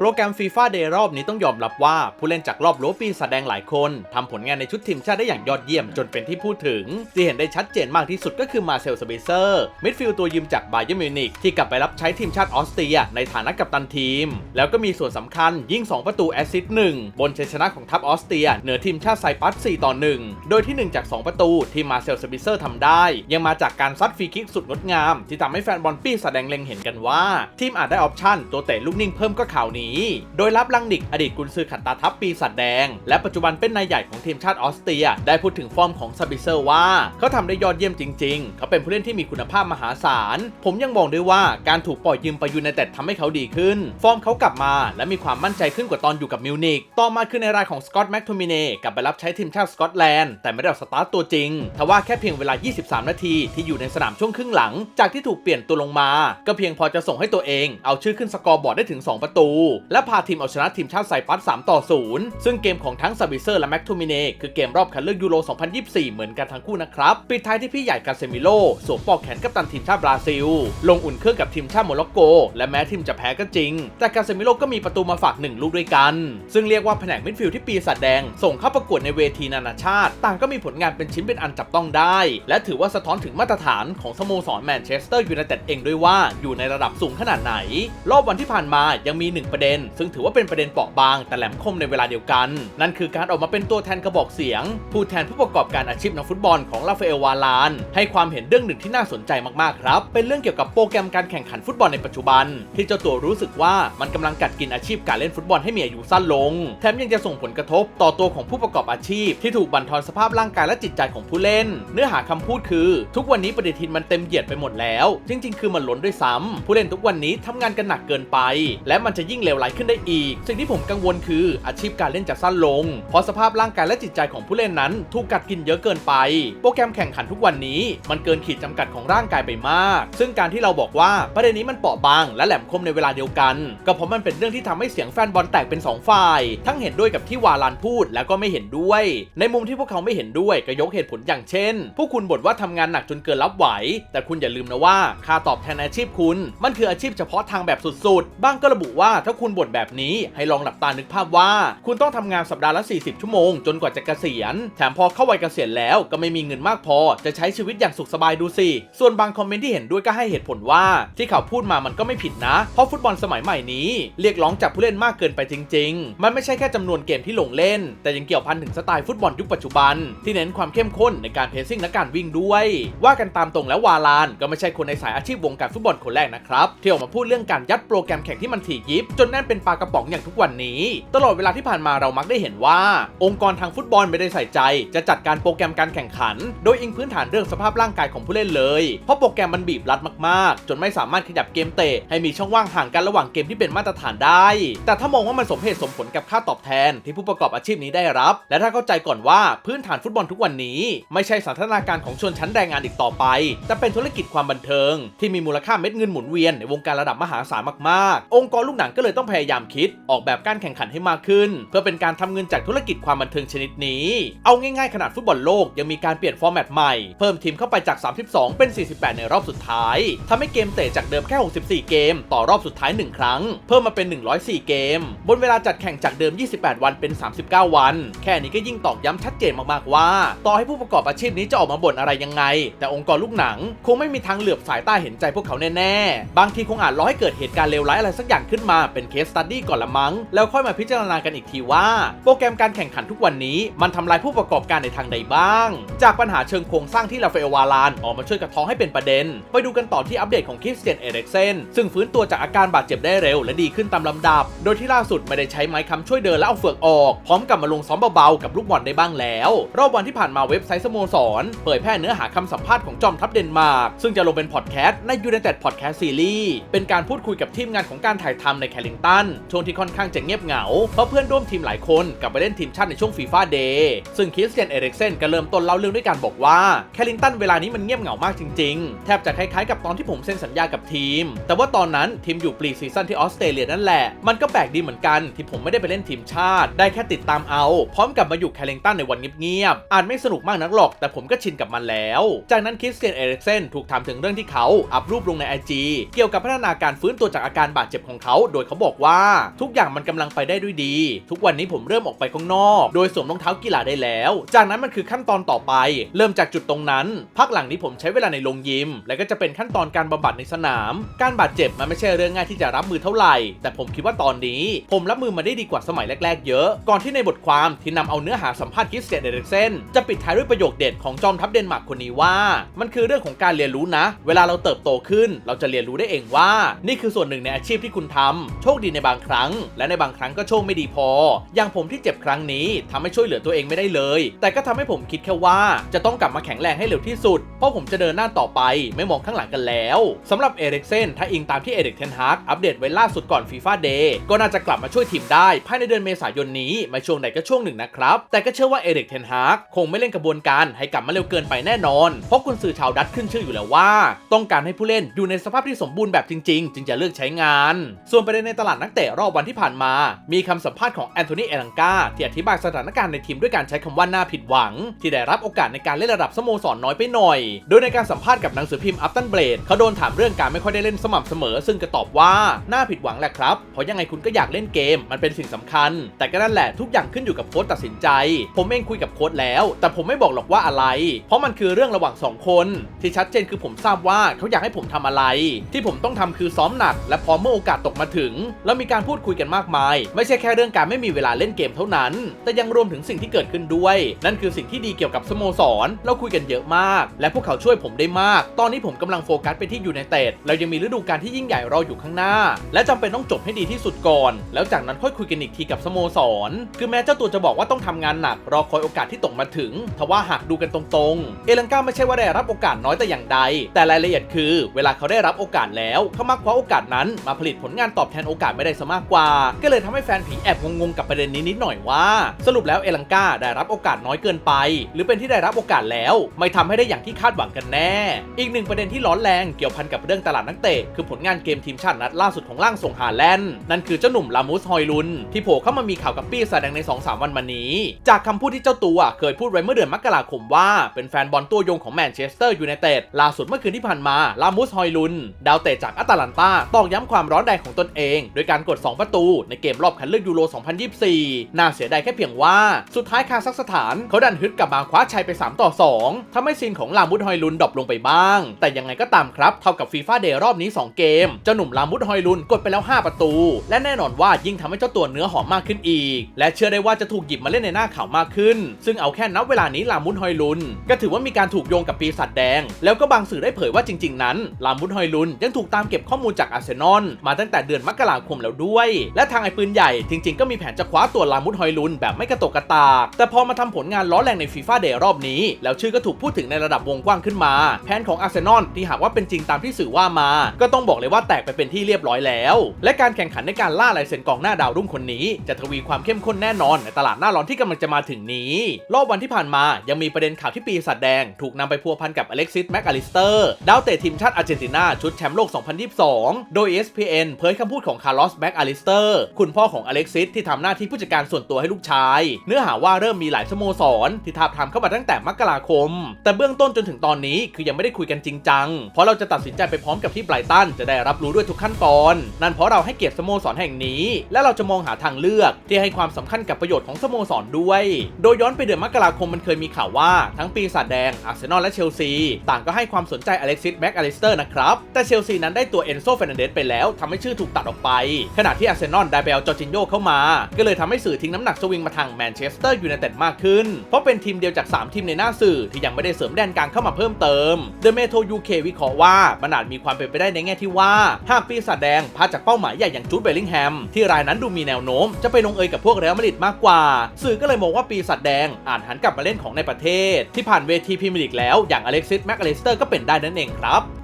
โปรแกรมฟีฟ่าเดย์รอบนี้ต้องยอมรับว่าผู้เล่นจากรอบโลปีแสดงหลายคนทำผลงานในชุดทีมชาติได้อย่างยอดเยี่ยมจนเป็นที่พูดถึง ที่เห็นได้ชัดเจนมากที่สุดก็คือมาเซลสเปเซอร์มิดฟิลด์ตัวยืมจากบาเยอร์มิวนิกที่กลับไปรับใช้ทีมชาติออสเตรีย ในฐานะกัปตันทีม แล้วก็มีส่วนสำคัญยิง 2 ประตูแอสซิสต์หนึ่งบนชัยชนะของทัพออสเตรีย เหนือทีมชาติไซปัส4ต่อ1โดยที่ 1 จาก 2 ประตูที่มาเซลสเปเซอร์ทำได้ ยังมาจากการซัดฟรีคิกสุดงดงาม ที่ทำให้แฟนบอลปี้แสดงเล็งเห็นกันว่า ทีมอาจได้ออปชั่นตัวเตะลูกนิ่งเพิ่มก็ข่าวนี้โดยรับลังนิกอดีตกุนซือขัดตาทัพปีศาจแดง และปัจจุบันเป็นนายใหญ่ของทีมชาติออสเตรีย ได้พูดถึงฟอร์มของซาบิเซอร์ว่า เขาทำได้ยอดเยี่ยมจริง ๆ เขาเป็นผู้เล่นที่มีคุณภาพมหาศาล ผมยังบอกด้วยว่าการถูกปล่อยยืมไปยูไนเต็ดทำให้เขาดีขึ้น ฟอร์มเขากลับมา และมีความมั่นใจขึ้นกว่าตอนอยู่กับมิวนิกต่อมาคือในรายของสกอตต์แม็กโทมิเน่กลับไปรับใช้ทีมชาติสกอตแลนด์แต่ไม่ได้ออกสตาร์ตตัวจริงทว่าแค่เพียงเวลา 23 นาทีที่อยู่ในสนามช่วงครึ่งหลัง จากที่ถูกเปลี่ยนตัวลงมา ก็เพียงพอจะส่งให้ตัวเอง เอาชื่อขึ้นสกอร์บอร์ดได้ถึง 2 ประตูและพาทีมเอาชนะทีมชาติไซปัส3ต่อ 0 ซึ่งเกมของทั้งซาบิเซอร์และแม็กโทมิเน่คือเกมรอบคัดเลือกยูโร 2024 เหมือนกันทั้งคู่นะครับ ปิดท้ายที่พี่ใหญ่กาเซมิโลสวมปอกแขนกัปตันทีมชาติบราซิล ลงอุ่นเครื่องกับทีมชาติโมร็อกโก และแม้ทีมจะแพ้ก็จริง แต่กาเซมิโลก็มีประตูมาฝากหนึ่งลูกด้วยกัน ซึ่งเรียกว่าแผนกมิดฟิลด์ที่ปีศาจแดง ส่งเข้าประกวดในเวทีนานาชาติ ต่างก็มีผลงานเป็นชิ้นเป็นอันจับต้องได้ และถือว่าสะท้อนถึงมาตรฐานของสโมสรแมนเชสเตอร์ยูไนเต็ดเองด้วยว่าอยู่ในระดับสูงขนาดไหน รอบวันที่ผ่านมายังมีหนึ่งประเด็นซึ่งถือว่าเป็นประเด็นเปราะบาง แต่แหลมคมในเวลาเดียวกัน นั่นคือการออกมาเป็นตัวแทนกระบอกเสียง ผู้แทนผู้ประกอบการอาชีพนักฟุตบอลของลาฟาเอลวาลาน ให้ความเห็นเรื่องหนึ่งที่น่าสนใจมากๆครับ เป็นเรื่องเกี่ยวกับโปรแกรมการแข่งขันฟุตบอลในปัจจุบัน ที่เจ้าตัวรู้สึกว่ามันกำลังกัดกินอาชีพการเล่นฟุตบอลให้มีอายุสั้นลง แถมยังจะส่งผลกระทบต่อตัวของผู้ประกอบอาชีพ ที่ถูกบั่นทอนสภาพร่างกายและจิตใจของผู้เล่น เนื้อหาคำพูดคือ ทุกวันนี้ปฏิทินมันเต็มเหยียดไปหมดแล้ว จริง ๆ คือมันล้นด้วยซ้ำผู้เล่นทุกวันนี้ทำงานกันหนักเกินไป และมันจะยิ่งเลวร้ายขึ้นได้อีก สิ่งที่ผมกังวลคืออาชีพการเล่นจะสั้นลง เพราะสภาพร่างกายและจิตใจของผู้เล่นนั้น ถูกกัดกินเยอะเกินไป โปรแกรมแข่งขันทุกวันนี้ มันเกินขีดจำกัดของร่างกายไปมาก ซึ่งการที่เราบอกว่าประเด็นนี้มันเปราะบาง และแหลมคมในเวลาเดียวกัน ก็เพราะมันเป็นเรื่องที่ทำให้เสียงแฟนบอลแตกเป็นสองฝ่าย ทั้งเห็นด้วยกับที่วาลานพูดแล้วก็ไม่เห็นด้วย ในมุมที่พวกเขาไม่เห็นด้วยก็ยกเหตุผลอย่างเช่น พวกคุณบ่นว่าทำงานหนักจนเกินรับไหว แต่คุณอย่าลืมนะว่าค่าตอบแทนอาชีพคุณ มันคืออาชีพเฉพาะทางแบบสุดๆ บ้างก็ระบุว่าถ้าคุณบ่นแบบนี้ให้ลองหลับตานึกภาพว่า คุณต้องทำงานสัปดาห์ละ 40 ชั่วโมง จนกว่าจะเกษียณ แถมพอเข้าวัยเกษียณแล้วก็ไม่มีเงินมากพอ จะใช้ชีวิตอย่างสุขสบายดูสิ ส่วนบางคอมเมนต์ที่เห็นด้วยก็ให้เหตุผลว่า ที่เขาพูดมามันก็ไม่ผิดนะ เพราะฟุตบอลสมัยใหม่นี้ เรียกร้องจากผู้เล่นมากเกินไปจริง ๆ มันไม่ใช่แค่จำนวนเกมที่ลงเล่น แต่ยังเกี่ยวพันถึงสไตล์ฟุตบอลยุคปัจจุบัน ที่เน้นความเข้มข้นในการเพรสซิ่งและการวิ่งด้วย ว่ากันตามตรงแล้ววาลานก็ไม่ใช่คนในสายอาชีพวงการฟุตบอลคนแรกนะครับที่ออกมาพูดเรื่องการยัดโปรแกรมแข่งที่มันถี่ยิบจนแน่นเป็นปลากระป๋องอย่างทุกวันนี้ ตลอดเวลาที่ผ่านมาเรามักได้เห็นว่า องค์กรทางฟุตบอลไม่ได้ใส่ใจ จะจัดการโปรแกรมการแข่งขัน โดยอิงพื้นฐานเรื่องสภาพร่างกายของผู้เล่นเลย เพราะโปรแกรมมันบีบรัดมากๆ จนไม่สามารถขยับเกมเตะให้มีช่องว่างห่างกันระหว่างเกมที่เป็นมาตรฐานได้ แต่ถ้ามองว่ามันสมเหตุสมผลกับค่าตอบแทน ที่ผู้ประกอบอาชีพนี้ได้รับ และถ้าเข้าใจก่อนว่าพื้นฐานฟุตบอลทุกวันนี้ ไม่ใช่สันทนาการของชนชั้นแรงงานอีกต่อไป แต่เป็นธุรกิจความบันเทิง ที่มีมูลค่าเม็ดเงินหมุนเวียนในวงการระดับมหาศาลมากๆ องค์กรลูกหนังก็เลยต้องพยายามคิดออกแบบการแข่งขันให้มากขึ้น เพื่อเป็นการทำเงินจากธุรกิจความบันเทิงชนิดนี้ เอาง่ายๆขนาดฟุตบอลโลกยังมีการเปลี่ยนฟอร์แมตใหม่ เพิ่มทีมเข้าไปจาก 32 เป็น 48 ในรอบสุดท้ายทำให้เกมเตะจากเดิมแค่ 64 เกม ต่อรอบสุดท้าย 1 ครั้ง เพิ่มมาเป็น 104 เกม บนเวลาจัดแข่งจากเดิม 28 วันเป็น 39 วัน แค่นี้ก็ยิ่งตอกย้ำชัดเจนมากๆว่า ต่อให้ผู้ประกอบอาชีพนี้จะออกมาบ่นอะไรยังไง แต่องค์กรลูกหนัง คงไม่มีทางเหลือบสายตาเห็นใจพวกเขาแน่ๆบางทีคงอาจรอให้เกิดเหตุการณ์เลวร้ายอะไรสักอย่างขึ้นมาเป็นเคสตัดดี้ก่อนละมั้ง แล้วค่อยมาพิจารณากันอีกทีว่า โปรแกรมการแข่งขันทุกวันนี้ มันทำลายผู้ประกอบการในทางใดบ้าง จากปัญหาเชิงโครงสร้างที่ลาฟเอลวาลานออกมาช่วยกระท้อให้เป็นประเด็น ไปดูกันต่อที่อัปเดตของคริสเตียนเอริกเซนซึ่งฟื้นตัวจากอาการบาดเจ็บได้เร็วและดีขึ้นตามลำดับ โดยที่ล่าสุดไม่ได้ใช้ไม้ค้ำช่วยเดินและเอาเฟือกออก พร้อมกับมาลงซ้อมเบาๆกับลูกบอลได้บ้างแล้ว รอบวันที่ผ่านมาเว็บไซต์สโมสรเผยแพร่เนื้อหาคำสัมภาษณ์ของจอมทัพเดนมาร์กซึ่งจะลงเป็นพอดแคสต์ใน United Podcast Series เป็นการพูดคุยกับทีมงานของการถ่ายทำในแคลิงตัน ช่วงที่ค่อนข้างจะเงียบเหงา เพราะเพื่อนร่วมทีมหลายคนกลับไปเล่นทีมชาติในช่วงฟีฟ่าเดย์ซึ่งคริสเตียนเอริกเซนก็เริ่มต้นเล่าเรื่องด้วยการบอกว่าแคลิงตันเวลานี้มันเงียบเหงามากจริงๆ แทบจะคล้ายๆกับตอนที่ผมเซ็นสัญญากับทีม แต่ว่าตอนนั้นทีมอยู่ปรีซีซั่นที่ออสเตรเลียนั่นแหละ มันก็แปลกดีเหมือนกันที่ผมไม่ได้ไปเล่นทีมชาติ ได้แค่ติดตามเอา พร้อมกับมาอยู่แคลิงตันในวันเงียบๆอาจไม่สนุกมากนักหรอก แต่ผมก็ชินกับมันแล้ว จากนั้นคริสเตียนเอริกเซนถูกถามถึงเรื่องที่เขาอัพรูปลงใน IG เกี่ยวกับพัฒนาการฟื้นตัวจากอาการบาดเจ็บของเขา โดยเขาบอกบอกว่าทุกอย่างมันกำลังไปได้ด้วยดี ทุกวันนี้ผมเริ่มออกไปข้างนอก โดยสวมรองเท้ากีฬาได้แล้ว จากนั้นมันคือขั้นตอนต่อไป เริ่มจากจุดตรงนั้น พักหลังนี้ผมใช้เวลาในโรงยิม และก็จะเป็นขั้นตอนการบำบัดในสนาม การบาดเจ็บมันไม่ใช่เรื่องง่ายที่จะรับมือเท่าไหร่ แต่ผมคิดว่าตอนนี้ ผมรับมือมาได้ดีกว่าสมัยแรก ๆ เยอะ ก่อนที่ในบทความที่นำเอาเนื้อหาสัมภาษณ์คิสเตียนเดเรกเซนจะปิดท้ายด้วยประโยคเด็ดของจอมทัพเดนมาร์กคนนี้ว่า มันคือเรื่องของการเรียนรู้นะ เวลาเราเติบโตขึ้น เราจะเรียนรู้ได้เองว่า นี่คือส่วนหนึ่งในอาชีพที่คุณทำโชคดีในบางครั้ง และในบางครั้งก็โชคไม่ดีพอ อย่างผมที่เจ็บครั้งนี้ทำให้ช่วยเหลือตัวเองไม่ได้เลย แต่ก็ทำให้ผมคิดแค่ว่าจะต้องกลับมาแข็งแรงให้เร็วที่สุด เพราะผมจะเดินหน้าต่อไปไม่มองข้างหลังกันแล้วสำหรับเอริกเซนถ้าอิงตามที่เอริกเทนฮากอัปเดตไว้ล่าสุดก่อนฟีฟ่าเดย์ก็น่าจะกลับมาช่วยทีมได้ ภายในเดือนเมษายนนี้ไม่ช่วงไหนก็ช่วงหนึ่งนะครับ แต่ก็เชื่อว่าเอริกเทนฮากคงไม่เล่นกระบวนการให้กลับมาเร็วเกินไปแน่นอน เพราะคุณสื่อชาวดัตช์ขึ้นชื่ออยู่แล้วว่า ต้องการให้ผู้เล่นอยู่ในสภาพที่สมบูรณ์แบบจริง ๆ จึงจะเลือกใช้งาน ส่วนประเด็นในตลาดนักเตะรอบวันที่ผ่านมา มีคำสัมภาษณ์ของแอนโทนีเอลังกาที่อธิบายสถานการณ์ในทีมด้วยการใช้คำว่าน่าผิดหวัง ที่ได้รับโอกาสในการเล่นระดับสโมสรนน้อยไปหน่อย โดยในการสัมภาษณ์กับหนังสือพิมพ์อัฟตันเบลดเขาโดนถามเรื่องการไม่ค่อยได้เล่นสม่ำเสมอ ซึ่งก็ตอบว่าน่าผิดหวังแหละครับ เพราะยังไงคุณก็อยากเล่นเกม มันเป็นสิ่งสำคัญ แต่ก็นั่นแหละทุกอย่างขึ้นอยู่กับโค้ชตัดสินใจ ผมเองคุยกับโค้ชแล้ว แต่ผมไม่บอกหรอกว่าอะไร เพราะมันคือเรื่องระหว่างสองคน ที่ชัดเจนคือผมทราบว่าเขาอยากให้ผมทำอะไร ที่ผมต้องทำคือซ้อมหนัก และพอเมื่อโอกาสตกมาถึงแล้วมีการพูดคุยกันมากมาย ไม่ใช่แค่เรื่องการไม่มีเวลาเล่นเกมเท่านั้น แต่ยังรวมถึงสิ่งที่เกิดขึ้นด้วย นั่นคือสิ่งที่ดีเกี่ยวกับสโมสรเราคุยกันเยอะมาก และพวกเขาช่วยผมได้มาก ตอนนี้ผมกำลังโฟกัสไปที่ยูไนเต็ดเรายังมีฤดูกาลที่ยิ่งใหญ่รออยู่ข้างหน้า และจำเป็นต้องจบให้ดีที่สุดก่อน แล้วจากนั้นค่อยคุยกันอีกทีกับสโมสร คือแม้เจ้าตัวจะบอกว่าต้องทำงานหนักรอคอยโอกาสที่ตกมาถึงทว่าหากดูกันตรงๆ เอลังกาไม่ใช่ว่าได้รับโอกาสน้อยแต่อย่างใด แต่รายละเอียดคือ เวลาเขาได้รับโอกาสแล้วเขามักคว้าโอกาสนั้นมาผลิตผลงานตอบแทนโอกาสไม่ได้ซะมากกว่า ก็เลยทำให้แฟนผีแอบงงๆกับประเด็นนี้นิดหน่อยว่า สรุปแล้วเอลังกาได้รับโอกาสน้อยเกินไป หรือเป็นที่ได้รับโอกาสแล้ว ไม่ทำให้ได้อย่างที่คาดหวังกันแน่ อีกหนึ่งประเด็นที่ร้อนแรงเกี่ยวพันกับเรื่องตลาดนักเตะคือผลงานเกมทีมชาตินัดล่าสุดของล่างส่งฮาแลนด์นั่นคือเจ้าหนุ่มลามุสฮอยลุน ที่โผล่เข้ามามีข่าวกับปี้แสดงใน 2-3 วันมานี้ จากคำพูดที่เจ้าตัวเคยพูดไว้เมื่อเดือนมกราคมว่าเป็นแฟนบอลตัวยงของแมนเชสเตอร์ยูไนเต็ดล่าสุดเมื่อคืนที่ผ่านมาลามุสฮอยลุน ดาวเตะจากอตแลนตาตอกย้ำความร้อนแรงของตนเองโดยการกด 2 ประตูในเกมรอบคัดเลือกยูโร 2024 น่าเสียดายแค่เพียงว่า สุดท้ายคาซัคสถานเขาดันฮึดกลับมาคว้าชัยไป 3 ต่อ 2ทำให้ซีนของลามุสฮอยลุนดรอปลงไปบ้าง แต่ยังไงก็ตามครับ เท่ากับฟีฟ่าเดย์รอบนี้ 2 เกม เจ้าหนุ่มลามุสฮอยลุนกดไปแล้ว 5 ประตู และแน่นอนว่ายิ่งทำให้เจ้าตัวเนื้อหอมมากขึ้นอีก และเชื่อได้ว่าจะถูกหยิบมาเล่นในหน้าข่าวมากขึ้น ซึ่งเอาแค่นับเวลานี้ลามุสฮอยลุน ก็ถือว่ามีการถูกโยงกับปีศาจแดง แล้วก็บางสื่อได้เผยว่าจริง ๆ นั้นลามุสฮอยลุนยังถูกตามเก็บข้อมูลจากอาร์เซนอลมาตั้งแต่เดือนมกราคมแล้วด้วย และทางไอ้ปืนใหญ่จริง ๆ ก็มีแผนจะคว้าตัวลามุสฮอยลุนแบบไม่กระตกกระตาก แต่พอมาทำผลงานล้อแรงในฟีฟ่าเดย์รอบนี้ แล้วชื่อก็ถูกพูดถึงในระดับวงกว้างขึ้นมา แผนของอาร์เซนอลที่หากว่าเป็นจริงตามที่สื่อว่ามา ก็ต้องบอกเลยว่าแตกไปเป็นที่เรียบร้อยแล้ว และการแข่งขันในการล่าลายเซ็นกองหน้าดาวรุ่งคนนี้ จะทวีความเข้มข้นแน่นอนในตลาดหน้าร้อนที่กำลังจะมาถึงนี้ รอบวันที่ผ่านมายังมีประเด็นข่าวที่ปีศาจแดง ถูกนำไปพัวพันกับอเล็กซิสแม็กอลิสเตอร์ดาวเตะทีมชาติอาร์เจนตินาชุดแชมป์โลก 2022 โดย ESPN เผยคำพูดของคาร์ลอสแม็กอลิสเตอร์คุณพ่อของอเล็กซิสที่ทำหน้าที่ผู้จัดการส่วนตัวให้ลูกชาย เนื้อหาว่าเริ่มมีหลายสโมสรที่ทาบทามเข้ามาตั้งแต่มกราคม แต่เบื้องต้นจนถึงตอนนี้คือยังไม่ได้คุยกันจริงจัง เพราะเราจะตัดสินใจไปพร้อมกับที่ไบรตันจะได้รับรู้ด้วยทุกขั้นตอนนั่นเพราะเราให้เกียรติสโมสรแห่งนี้ และเราจะมองหาทางเลือกที่ให้ความสำคัญกับประโยชน์ของสโมสรด้วย โดยย้อนไปเดือนมกราคมมันเคยมีข่าวว่าทั้งปีศาจแดงอาร์เซนอลและเชลซีต่างก็ให้ความสนใจอเล็กซิสแม็กอลิสเตอร์นะครับแต่เชลซีนั้นได้ตัวเอนโซเฟรนเดสไปแล้วทำให้ชื่อถูกตัดออกไปขณะที่อาร์เซนอลได้ไปเอาจอร์จินโยเข้ามา ก็เลยทำให้สื่อทิ้งน้ำหนักสวิงมาทางแมนเชสเตอร์ยูไนเต็ดมากขึ้น เพราะเป็นทีมเดียวจาก 3 ทีมในหน้าสื่อที่ยังไม่ได้เสริมแดนกลางเข้ามาเพิ่มเติมเดอะเมโทยูเควิเคราะห์ว่ามันอาจมีความเป็นไปได้ในแง่ที่ว่าหากปีศาจแดงพลาดจากเป้าหมายใหญ่อย่างจูดเบลลิงแฮมที่รายนั้นดูมีแนวโน้ม จะไปลงเอยกับพวกเรอัลมาดริดมากกว่า สื่อก็เลยมองว่าปีศาจแดงอาจหันกลับมาเล่นของในประเทศ ที่ผ่านเวทีพรีเมียร์ลีกแล้วอย่างอเล็กซิสแม็กอลิสเตอร์ก็เป็นได้นั่นเองครับ